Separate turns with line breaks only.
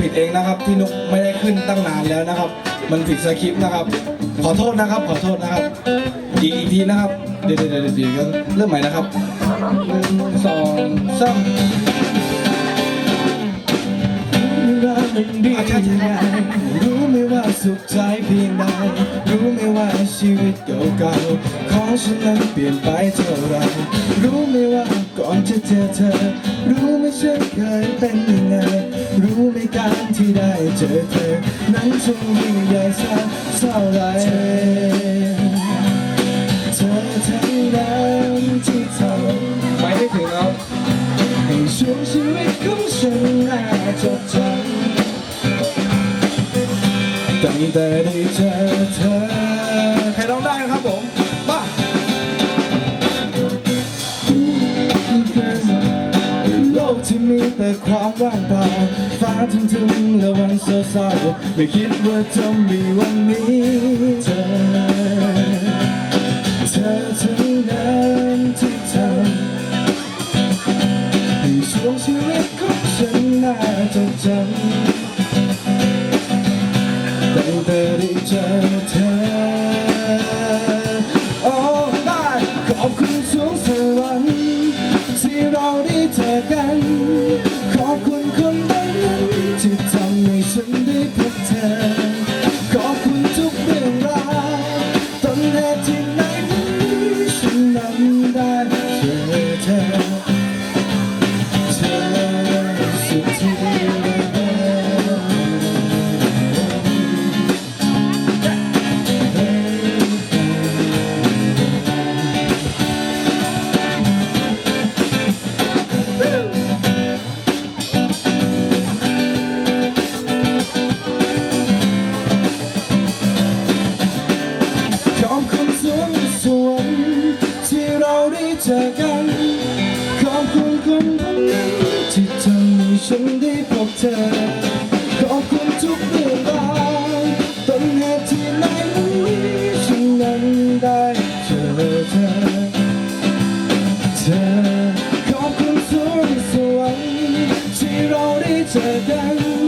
ผิดเองนะครับ ที่นุกไม่ได้ขึ้นตั้งนานแล้วนะครับ มันผิดสคริปต์นะครับ ขอโทษนะครับ ขอโทษนะครับอีกอีกทีนะครับ เดี๋ยวเดี๋ยวเดี๋ยวเดี๋ยวเริ่มใหม่นะครับหนึ่งสองสาม
ว่ามันดียังไงรู้ไหมว่าสุขใจเพียงใดรู้ไหมว่าชีวิตเก่าๆของฉันนั้นเปลี่ยนไปเท่าไรรู้ไหมว่าก่อนจะเจอเธอ รู้ไหมฉันเคยเป็นยังไง รู้ไหมการที่ได้เจอเธอ นั้นช่างยิ่งใหญ่สักเท่าไรเธอทั้งนั้นที่ทำ
ไปไม่ถึงแล้ว
ให้ช่วงชีวิตของฉันน่าจดจำตั้งแต่ได้เจอเธอ
ใครร้องได้นะครับผม
ความว่างเปล่าฟ้าทึมๆและวันเศร้าๆไม่คิดว่าจะมีวันนี้เธอเธอทั้งนั้นที่ทำให้ช่วงชีวิตของฉันน่าจดจำตั้งแต่ได้เจอเธอ เจอกัน ขอบคุณคนนั้นที่ทำให้ฉันได้พบเธอ ขอบคุณทุกเรื่องราวต้นเหตุที่ในวันนี้ฉันนั้นได้เจอเธอ เธอ ขอบคุณสวงสวรรค์ที่เราได้เจอกัน